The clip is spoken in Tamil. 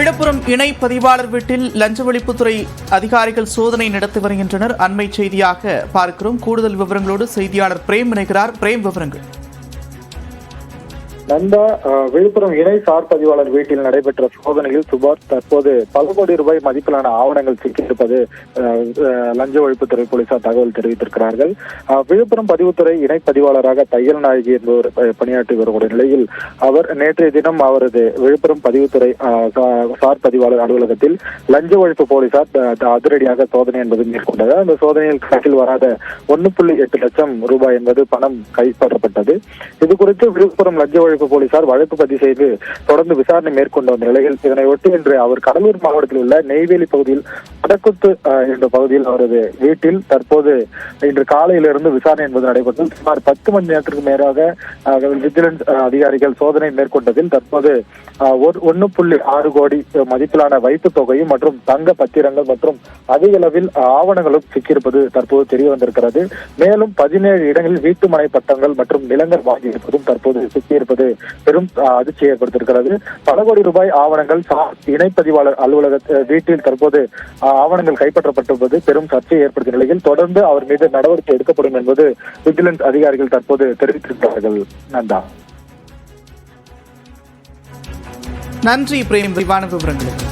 விழுப்புரம் இணை பதிவாளர் வீட்டில் லஞ்ச ஒழிப்புத்துறை அதிகாரிகள் சோதனை நடத்தி வருகின்றனர். அண்மை செய்தியாக பார்க்கிறோம். கூடுதல் விவரங்களோடு செய்தியாளர் பிரேம் இணைகிறார். பிரேம் விவரங்கள். நந்தா விழுப்புரம் இணை சார் பதிவாளர் வீட்டில் நடைபெற்ற சோதனையில் சுபாஷ் தற்போது பல கோடி ரூபாய் மதிப்பிலான ஆவணங்கள் சிக்கியிருப்பது லஞ்ச ஒழிப்புத்துறை போலீசார் தகவல் தெரிவித்திருக்கிறார்கள். விழுப்புரம் பதிவுத்துறை இணை பதிவாளராக தையல் நாயகி என்பவர் பணியாற்றி வரக்கூடிய நிலையில் அவர் நேற்றைய தினம் அவரது விழுப்புரம் பதிவுத்துறை சார் பதிவாளர் அலுவலகத்தில் லஞ்ச ஒழிப்பு போலீசார் அதிரடியாக சோதனை என்பது மேற்கொண்டது அந்த சோதனையில் கணக்கில் வராத ஒன்னு புள்ளி எட்டு லட்சம் ரூபாய் என்பது பணம் கைப்பற்றப்பட்டது. இது குறித்து விழுப்புரம் லஞ்ச ஒழிப்பு போலீசார் வழக்கு பதிவு செய்து தொடர்ந்து விசாரணை மேற்கொண்டு வந்த நிலையில் இதனையொட்டி இன்று அவர் கடலூர் மாவட்டத்தில் உள்ள நெய்வேலி பகுதியில் வடக்குத்து என்ற பகுதியில் அவரது வீட்டில் தற்போது இன்று காலையிலிருந்து விசாரணை என்பது நடைபெற்றது. சுமார் பத்து மணி நேரத்திற்கு மேலாக விஜிலன்ஸ் அதிகாரிகள் சோதனை மேற்கொண்டதில் தற்போது ஒன்னு புள்ளி ஆறு கோடி மதிப்பிலான வைப்பு தொகையும் மற்றும் தங்க பத்திரங்கள் மற்றும் அதிக அளவில் ஆவணங்களும் சிக்கியிருப்பது தற்போது தெரிய வந்திருக்கிறது மேலும் பதினேழு இடங்களில் வீட்டுமனை பட்டங்கள் மற்றும் நிலங்கள் வாங்கியிருப்பதும் தற்போது சிக்கியிருப்பது பெரும் அஹ், அதிர்ச்சி ஏற்படுத்தியிருக்கிறது. பல கோடி ரூபாய் ஆவணங்கள் இணைப்பதிவாளர் அலுவலக வீட்டில் தற்போது ஆவணங்கள் கைப்பற்றப்பட்டிருப்பது பெரும் சர்ச்சையை ஏற்படுத்திய நிலையில் தொடர்ந்து அவர் மீது நடவடிக்கை எடுக்கப்படும் என்பது விஜிலன்ஸ் அதிகாரிகள் தற்போது தெரிவித்திருக்கிறார்கள். நந்தா. நன்றி பிரேம். விரிவான விவரங்களுக்கு.